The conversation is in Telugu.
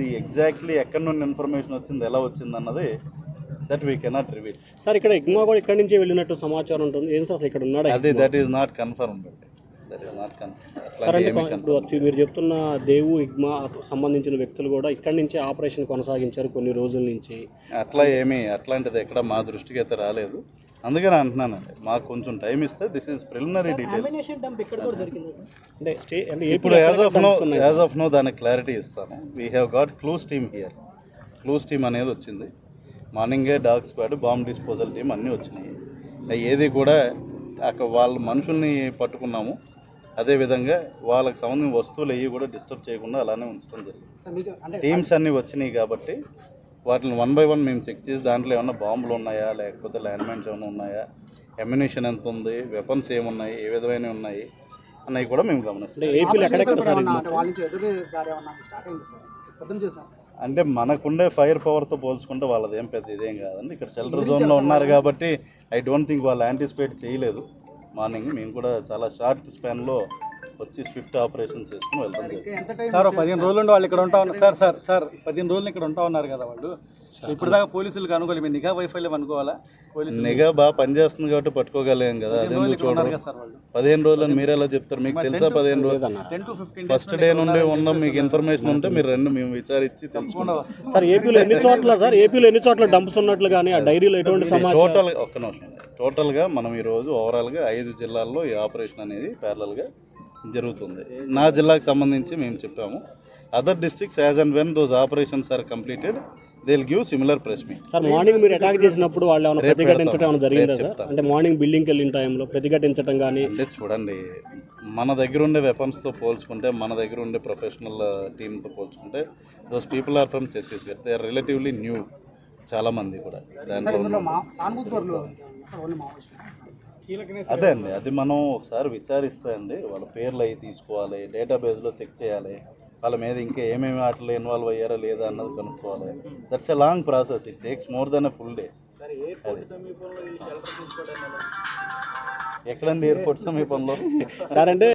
అది ఎగ్జాక్ట్లీ ఎక్కడి నుండి ఇన్ఫర్మేషన్ వచ్చింది ఎలా వచ్చింది అన్నది that we cannot reveal sir ఇక్కడ ఇగ్మా కూడా ఇక్కడి నుంచి వెళ్ళినట్టు సమాచారం ఉంటుంది. ఏం సార్ ఇక్కడ ఉన్నాడా అది దట్ ఈస్ నాట్ కన్ఫర్మ్ మీరు చెప్తున్న దేవు ఇగ్మా సంబంధించిన వ్యక్తులు కూడా ఇక్కడి నుంచి ఆపరేషన్ కొనసాగించారు కొన్ని రోజుల నుంచి. అట్లా ఏమీ అట్లాంటిది ఎక్కడ మా దృష్టికి అయితే రాలేదు. అందుకని అంటున్నానండి మాకు కొంచెం టైం ఇస్తే దిస్ ఈస్ ప్రిలిమినరీ డీటెయిల్స్ ఇప్పుడు as of now as of now దానికి క్లారిటీ ఇస్తాను. We have got clues team here clues team అనేది వచ్చింది. మార్నింగే dog squad bomb disposal team అన్నీ వచ్చినాయి. ఏది కూడా అక్కడ వాళ్ళ మనుషుల్ని పట్టుకున్నాము. అదేవిధంగా వాళ్ళకి సంబంధించిన వస్తువులు అవి కూడా డిస్టర్బ్ చేయకుండా అలానే ఉంచడం జరిగింది. టీమ్స్ అన్నీ వచ్చినాయి కాబట్టి వాటిని వన్ బై వన్ మేము చెక్ చేసి దాంట్లో ఏమన్నా బాంబులు ఉన్నాయా? లేకపోతే ల్యాండ్ మైన్స్ ఏమైనా ఉన్నాయా? ఎమ్యునేషన్ ఎంత ఉంది? వెపన్స్ ఏమున్నాయి? ఏ విధమైన ఉన్నాయి? అన్నవి కూడా మేము గమనిస్తాం. అంటే మనకుండే ఫైర్ పవర్తో పోల్చుకుంటే వాళ్ళది ఏం పెద్ద ఇదేం కాదండి. ఇక్కడ షెల్టర్ జోన్లో ఉన్నారు కాబట్టి ఐ డోంట్ థింక్ వాళ్ళు యాంటిసిపేట్ చేయలేదు. మార్నింగ్ మేము కూడా చాలా షార్ట్ స్పాన్లో వచ్చి స్విఫ్ట్ ఆపరేషన్ చేసుకుని వెళ్తాం. సార్ పదిహేను రోజులు ఉండి వాళ్ళు ఇక్కడ ఉంటా ఉన్నారు. సార్ సార్ సార్ పదిహేను రోజులు ఇక్కడ ఉంటా ఉన్నారు కదా వాళ్ళు. ఇప్పుడు దాకా పోలీసులకు అనుకోలేదు మీరు నిఘా వైఫల్యం అనుకోవాలా? పోలీసులు నిఘా బాగా పనిచేస్తుంది కాబట్టి పట్టుకోగలేం కదా సార్ వాళ్ళు. పదిహేను రోజులు మీరు ఎలా చెప్తారు? మీకు తెలుసా పదిహేను రోజులు? ఫస్ట్ డే నుండి ఉన్న మీకు ఇన్ఫర్మేషన్ ఉంటే మీరు రెండు మేము విచారించి తెలుసుకుంటాం. సార్ ఏపీలో ఎన్ని చోట్ల సార్? ఏపీలో ఎన్ని చోట్ల డంప్స్ ఉన్నట్లు కానీ ఆ డైరీలో ఎటువంటి సమాచారం? టోటల్ ఒక్క నిమిషం టోటల్గా మనం ఈరోజు ఓవరాల్గా ఐదు జిల్లాల్లో ఈ ఆపరేషన్ అనేది ప్యారలల్గా జరుగుతుంది. నా జిల్లాకు సంబంధించి మేము చెప్పాము. Other districts as and when those operations are completed they will give similar press meet sir morning మీరు అటాక్ చేసినప్పుడు వాళ్ళు ఏమైనా ప్రతిఘటించడం ఏమైనా జరిగిందా సార్. అంటే మార్నింగ్ బిల్డింగ్కి వెళ్ళిన టైంలో ప్రతిఘటించడం కానీ అంటే చూడండి మన దగ్గర ఉండే వెపన్స్తో పోల్చుకుంటే మన దగ్గర ఉండే ప్రొఫెషనల్ టీమ్తో పోల్చుకుంటే those people are from Chhattisgarh they are relatively new చాలామంది కూడా. దాంట్లో అదే అండి అది మనం ఒకసారి విచారిస్తే అండి వాళ్ళ పేర్లు అవి తీసుకోవాలి డేటాబేస్లో చెక్ చేయాలి వాళ్ళ మీద ఇంకా ఏమేమి వాటిలో ఇన్వాల్వ్ అయ్యారా లేదా అన్నది కనుక్కోవాలి. That's a long process it takes more than a full day అది. ఎక్కడండి ఎయిర్పోర్ట్ సమీపంలో? సార్ అంటే